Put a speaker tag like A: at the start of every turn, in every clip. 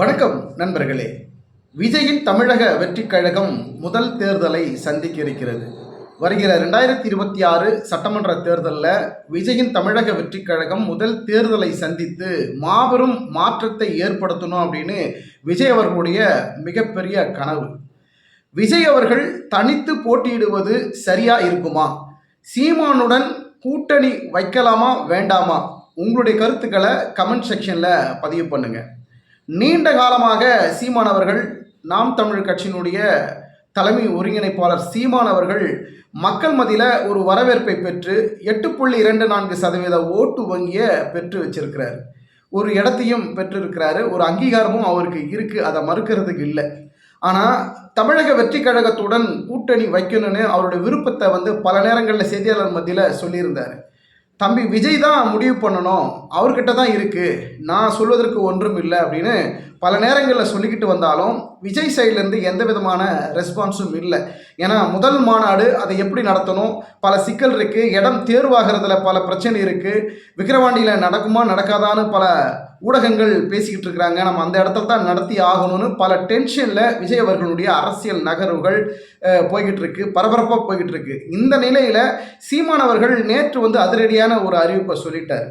A: வணக்கம் நண்பர்களே. விஜயின் தமிழக வெற்றிக் கழகம் முதல் தேர்தலை சந்திக்க இருக்கிறது வருகிற ரெண்டாயிரத்தி இருபத்தி ஆறு சட்டமன்ற தேர்தலில் விஜயின் தமிழக வெற்றிக் கழகம் முதல் தேர்தலை சந்தித்து மாபெரும் மாற்றத்தை ஏற்படுத்தணும் அப்படின்னு விஜய் அவர்களுடைய மிகப்பெரிய கனவு. விஜய் அவர்கள் தனித்து போட்டியிடுவது சரியா இருக்குமா? சீமானுடன் கூட்டணி வைக்கலாமா வேண்டாமா? உங்களுடைய கருத்துக்களை கமெண்ட் செக்ஷனில் பதிவு பண்ணுங்கள் நீண்ட காலமாக சீமான் அவர்கள் நாம் தமிழ் கட்சியினுடைய தலைமை ஒருங்கிணைப்பாளர் சீமான் அவர்கள் மக்கள் மத்தியில் ஒரு வரவேற்பை பெற்று எட்டு புள்ளி இரண்டு நான்கு சதவீத ஓட்டு வங்கியை பெற்று வச்சிருக்கிறார். ஒரு இடத்தையும் பெற்றிருக்கிறாரு. ஒரு அங்கீகாரமும் அவருக்கு இருக்குது அதை மறுக்கிறதுக்கு இல்லை. ஆனால் தமிழக வெற்றி கழகத்துடன் கூட்டணி வைக்கணும்னு அவருடைய விருப்பத்தை வந்து பல நேரங்களில் செய்தியாளர் மத்தியில் சொல்லியிருந்தார். தம்பி விஜய் தான் முடிவு பண்ணணும். அவர்கிட்ட தான் இருக்குது நான் சொல்வதற்கு ஒன்றும் இல்லை அப்படின்னு பல நேரங்களில் சொல்லிக்கிட்டு வந்தாலும் விஜய் சைட்லேருந்து எந்த விதமான ரெஸ்பான்ஸும் இல்லை. ஏன்னா முதல் மாநாடு அதை எப்படி நடத்தணும்? பல சிக்கல் இருக்குது இடம் தேர்வாகிறதுல பல பிரச்சனை இருக்குது விக்கிரவாண்டியில் நடக்குமா நடக்காதான்னு பல ஊடகங்கள் பேசிக்கிட்டு இருக்கிறாங்க. நம்ம அந்த இடத்துல தான் நடத்தி ஆகணும்னு பல டென்ஷனில் விஜய் அவர்களுடைய அரசியல் நகர்வுகள் போய்கிட்டு இருக்கு. பரபரப்பாக போய்கிட்டு இருக்கு. இந்த நிலையில் சீமானவர்கள் நேற்று வந்து அதிரடியான ஒரு அறிவிப்பை சொல்லிட்டார்.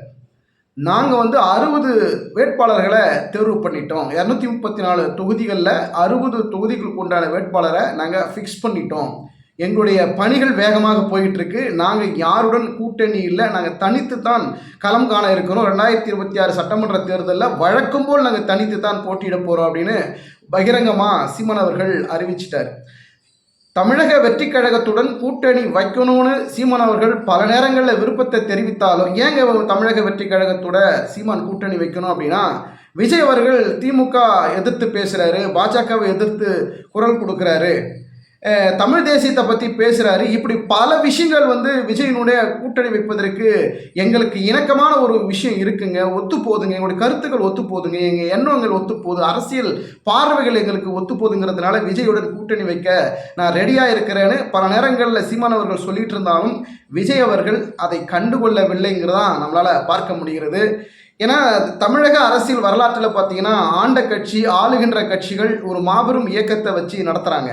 A: நாங்கள் வந்து அறுபது வேட்பாளர்களை தேர்வு பண்ணிட்டோம். இரநூத்தி முப்பத்தி நாலு தொகுதிகளில் அறுபது தொகுதிகளுக்கு உண்டான வேட்பாளரை நாங்கள் ஃபிக்ஸ் பண்ணிட்டோம். எங்களுடைய பணிகள் வேகமாக போயிட்டு இருக்கு நாங்கள் யாருடன் கூட்டணி இல்லை நாங்கள் தனித்து தான் களம் காண இருக்கிறோம். ரெண்டாயிரத்தி இருபத்தி ஆறு சட்டமன்ற தேர்தலில் வழக்கம் போல் நாங்கள் தனித்து தான் போட்டியிட போகிறோம் அப்படின்னு பகிரங்கமாக சீமன் அவர்கள் அறிவிச்சிட்டார். தமிழக வெற்றி கழகத்துடன் கூட்டணி வைக்கணும்னு சீமான் அவர்கள் பல நேரங்களில் விருப்பத்தை தெரிவித்தாலும் ஏங்க தமிழக வெற்றி கழகத்தோட சீமான் கூட்டணி வைக்கணும் அப்படின்னா விஜய் அவர்கள் திமுக எதிர்த்து பேசுகிறாரு பாஜகவை எதிர்த்து குரல் கொடுக்குறாரு. தமிழ் தேசியத்தை பற்றி பேசுகிறாரு இப்படி பல விஷயங்கள் வந்து விஜயனுடைய கூட்டணி வைப்பதற்கு எங்களுக்கு இணக்கமான ஒரு விஷயம் இருக்குங்க. ஒத்து போகுதுங்க எங்களுடைய கருத்துக்கள் ஒத்து போதுங்க. எங்கள் எண்ணங்கள் ஒத்து போகுது. அரசியல் பார்வைகள் எங்களுக்கு ஒத்து போதுங்கிறதுனால விஜயுடன் கூட்டணி வைக்க நான் ரெடியாக இருக்கிறேன்னு பல நேரங்களில் சீமான் அவர்கள் சொல்லிட்டு இருந்தாலும் விஜய் அவர்கள் அதை கண்டுகொள்ளவில்லைங்கிறதான் நம்மளால் பார்க்க முடிகிறது. ஏன்னா தமிழக அரசியல் வரலாற்றில் பார்த்தீங்கன்னா ஆண்ட கட்சி ஆளுகின்ற கட்சிகள் ஒரு மாபெரும் இயக்கத்தை வச்சு நடத்துகிறாங்க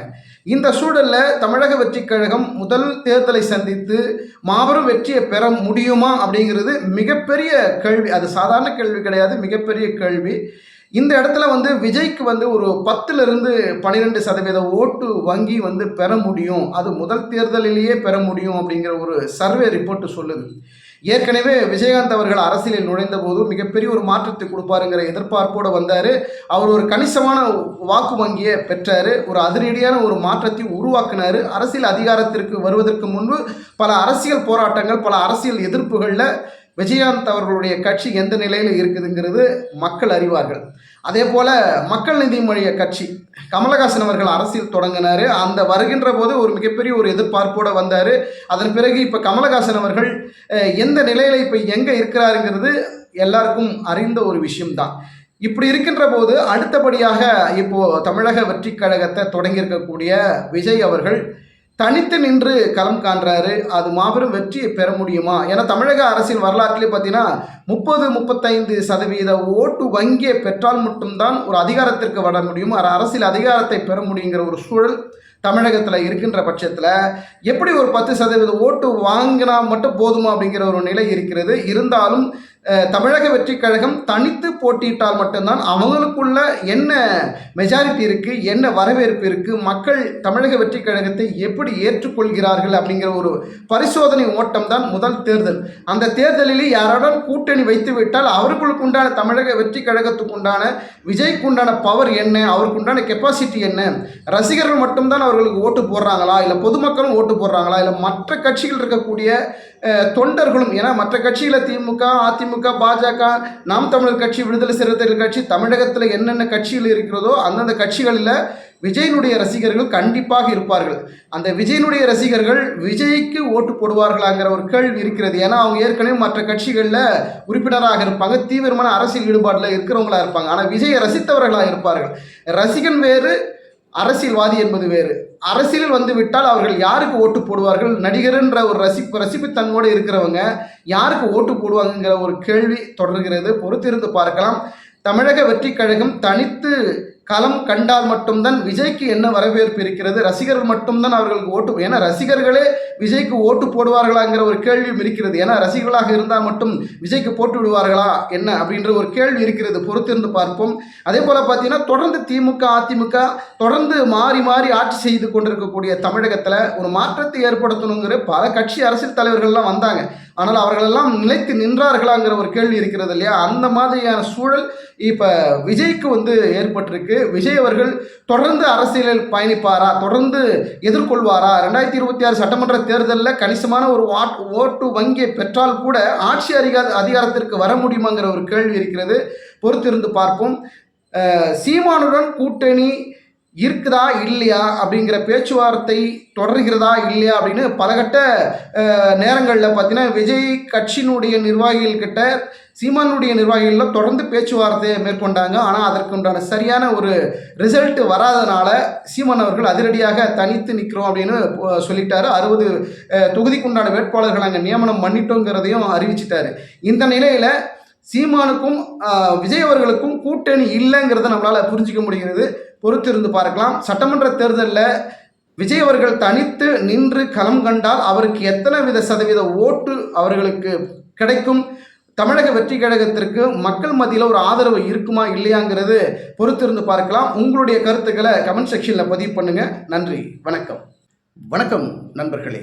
A: இந்த சூழலில் தமிழக வெற்றிக் கழகம் முதல் தேர்தலை சந்தித்து மாபெரும் வெற்றியை பெற முடியுமா அப்படிங்கிறது மிகப்பெரிய கேள்வி. அது சாதாரண கேள்வி கிடையாது மிகப்பெரிய கேள்வி. இந்த இடத்துல வந்து விஜய்க்கு வந்து ஒரு பத்துலேருந்து பன்னிரெண்டு சதவீத ஓட்டு வங்கி வந்து பெற முடியும். அது முதல் தேர்தலிலேயே பெற முடியும் அப்படிங்கிற ஒரு சர்வே ரிப்போர்ட்டு சொல்லுது. ஏற்கனவே விஜயகாந்த் அவர்கள் அரசியலில் நுழைந்த போது மிகப்பெரிய ஒரு மாற்றத்தை கொடுப்பாருங்கிற எதிர்பார்ப்போடு வந்தார். அவர் ஒரு கணிசமான வாக்கு வங்கியை பெற்றார். ஒரு அதிரடியான ஒரு மாற்றத்தை உருவாக்கினார். அரசியல் அதிகாரத்திற்கு வருவதற்கு முன்பு பல அரசியல் போராட்டங்கள் பல அரசியல் எதிர்ப்புகளில் விஜயகாந்த் அவர்களுடைய கட்சி எந்த நிலையில் இருக்குதுங்கிறது மக்கள் அறிவார்கள். அதே போல் மக்கள் நீதி மொழிய கட்சி கமலஹாசன் அவர்கள் அரசியல் தொடங்கினார். அந்த வருகின்ற போது ஒரு மிகப்பெரிய ஒரு எதிர்பார்ப்போடு வந்தார். அதன் பிறகு இப்போ கமலஹாசன் அவர்கள் எந்த நிலையில் இப்போ எங்கே இருக்கிறாருங்கிறது எல்லாருக்கும் அறிந்த ஒரு விஷயம்தான். இப்படி இருக்கின்ற போது அடுத்தபடியாக இப்போ தமிழக வெற்றி கழகத்தை தொடங்கியிருக்கக்கூடிய விஜய் அவர்கள் தனித்து நின்று களம் காண்றாரு. அது மாபெரும் வெற்றியை பெற முடியுமா? ஏன்னா தமிழக அரசின் வரலாற்றிலே பார்த்தீங்கன்னா முப்பது முப்பத்தைந்து சதவீத ஓட்டு வங்கியை பெற்றால் மட்டும்தான் ஒரு அதிகாரத்திற்கு வர முடியும். ஒரு அரசியல் அதிகாரத்தை பெற முடியுங்கிற ஒரு சூழல் தமிழகத்தில் இருக்கின்ற பட்சத்தில் எப்படி ஒரு பத்து சதவீத ஓட்டு வாங்கினா மட்டும் போதுமா அப்படிங்கிற ஒரு நிலை இருக்கிறது. இருந்தாலும் தமிழக வெற்றிக் கழகம் தனித்து போட்டியிட்டால் மட்டும்தான் அவங்களுக்குள்ள என்ன மெஜாரிட்டி இருக்குது என்ன வரவேற்பு இருக்குது மக்கள் தமிழக வெற்றிக் கழகத்தை எப்படி ஏற்றுக்கொள்கிறார்கள் அப்படிங்கிற ஒரு பரிசோதனை ஓட்டம் தான் முதல் தேர்தல். அந்த தேர்தலில் யாருடன் கூட்டணி வைத்து விட்டால் அவர்களுக்கு உண்டான தமிழக வெற்றிக் கழகத்துக்கு உண்டான விஜய்க்கு உண்டான பவர் என்ன அவருக்கு உண்டான கெப்பாசிட்டி என்ன? ரசிகர்கள் மட்டும்தான் அவர்களுக்கு ஓட்டு போடுறாங்களா? இல்லை பொதுமக்களும் ஓட்டு போடுறாங்களா? இல்லை மற்ற கட்சிகள் இருக்கக்கூடிய தொண்டர்களும் ஏன்னா மற்ற கட்சியில் திமுக அதிமுக பாஜக நாம் தமிழர் கட்சி விடுதலை சிறுத்தைகள் கட்சி தமிழகத்தில் என்னென்ன கட்சிகள் இருக்கிறதோ அந்தந்த கட்சிகளில் விஜயனுடைய ரசிகர்கள் கண்டிப்பாக இருப்பார்கள். அந்த விஜயனுடைய ரசிகர்கள் விஜய்க்கு ஓட்டு போடுவார்களாங்கிற ஒரு கேள்வி இருக்கிறது. ஏன்னா அவங்க ஏற்கனவே மற்ற கட்சிகளில் உறுப்பினராக இருப்பாங்க தீவிரமான அரசியல் ஈடுபாட்டில் இருக்கிறவங்களா இருப்பாங்க. ஆனால் விஜயை ரசித்தவர்களாக இருப்பார்கள். ரசிகன் வேறு அரசியல்வாதி என்பது வேறு. அரசியலில் வந்து விட்டால் அவர்கள் யாருக்கு ஓட்டு போடுவார்கள்? நடிகர்ன்ற ஒரு ரசிப்பு ரசிப்புத்தன்மோடு இருக்கிறவங்க யாருக்கு ஓட்டு போடுவாங்கங்கிற ஒரு கேள்வி தொடர்கிறது. பொறுத்திருந்து பார்க்கலாம். தமிழக வெற்றிக் கழகம் தனித்து களம் கண்டால் மட்டும்தான் விஜய்க்கு என்ன வரவேற்பு இருக்கிறது? ரசிகர்கள் மட்டும்தான் அவர்களுக்கு ஓட்டு ஏன்னா ரசிகர்களே விஜய்க்கு ஓட்டு போடுவார்களாங்கிற ஒரு கேள்வியும் இருக்கிறது. ஏன்னா ரசிகர்களாக இருந்தால் மட்டும் விஜய்க்கு போட்டு விடுவார்களா? என்ன? அப்படின்ற ஒரு கேள்வி இருக்கிறது. பொறுத்திருந்து பார்ப்போம். அதே போல் பார்த்தீங்கன்னா தொடர்ந்து திமுக அதிமுக தொடர்ந்து மாறி மாறி ஆட்சி செய்து கொண்டிருக்கக்கூடிய தமிழகத்தில் ஒரு மாற்றத்தை ஏற்படுத்தணுங்கிற பல கட்சி அரசியல் தலைவர்கள்லாம் வந்தாங்க. ஆனால் அவர்களெல்லாம் நிலைத்து நின்றார்களாங்கிற ஒரு கேள்வி இருக்கிறது இல்லையா? அந்த மாதிரியான சூழல் இப்போ விஜய்க்கு வந்து ஏற்பட்டிருக்கு. விஜய் அவர்கள் தொடர்ந்து அரசியலில் பயணிப்பாரா? தொடர்ந்து எதிர்கொள்வாரா? ரெண்டாயிரத்தி இருபத்தி ஆறு சட்டமன்ற தேர்தலில் கணிசமான ஒரு வாட் ஓட்டு வங்கியை பெற்றால் கூட ஆட்சி அதிகார அதிகாரத்திற்கு வர முடியுமாங்கிற ஒரு கேள்வி இருக்கிறது. பொறுத்திருந்து பார்ப்போம். சீமானுடன் கூட்டணி இருக்குதா இல்லையா அப்படிங்கிற பேச்சுவார்த்தை தொடர்கிறதா இல்லையா அப்படின்னு பலகட்ட நேரங்களில் பார்த்தீங்கன்னா விஜய் கட்சியினுடைய நிர்வாகிகள் கிட்ட சீமானுடைய நிர்வாகிகளில் தொடர்ந்து பேச்சுவார்த்தையை மேற்கொண்டாங்க. ஆனால் அதற்குண்டான சரியான ஒரு ரிசல்ட் வராதனால சீமான் அவர்கள் அதிரடியாக தனித்து நிற்கிறோம் அப்படின்னு சொல்லிட்டாரு. அறுபது தொகுதிக்குண்டான வேட்பாளர்கள் நாங்கள் நியமனம் பண்ணிட்டோங்கிறதையும் அறிவிச்சிட்டாரு. இந்த நிலையில் சீமானுக்கும் விஜய் அவர்களுக்கும் கூட்டணி இல்லைங்கிறத நம்மளால் புரிஞ்சிக்க முடிகிறது. பொறுத்திருந்து பார்க்கலாம். சட்டமன்ற தேர்தலில் விஜய் அவர்கள் தனித்து நின்று களம் கண்டால் அவருக்கு எத்தனை வித சதவீத ஓட்டு அவர்களுக்கு கிடைக்கும்? தமிழக வெற்றி கழகத்திற்கு மக்கள் மத்தியில் ஒரு ஆதரவு இருக்குமா இல்லையாங்கிறது பொறுத்திருந்து பார்க்கலாம். உங்களுடைய கருத்துக்களை கமெண்ட் செக்ஷனில் பதிவு பண்ணுங்கள் நன்றி. வணக்கம். வணக்கம் நண்பர்களே.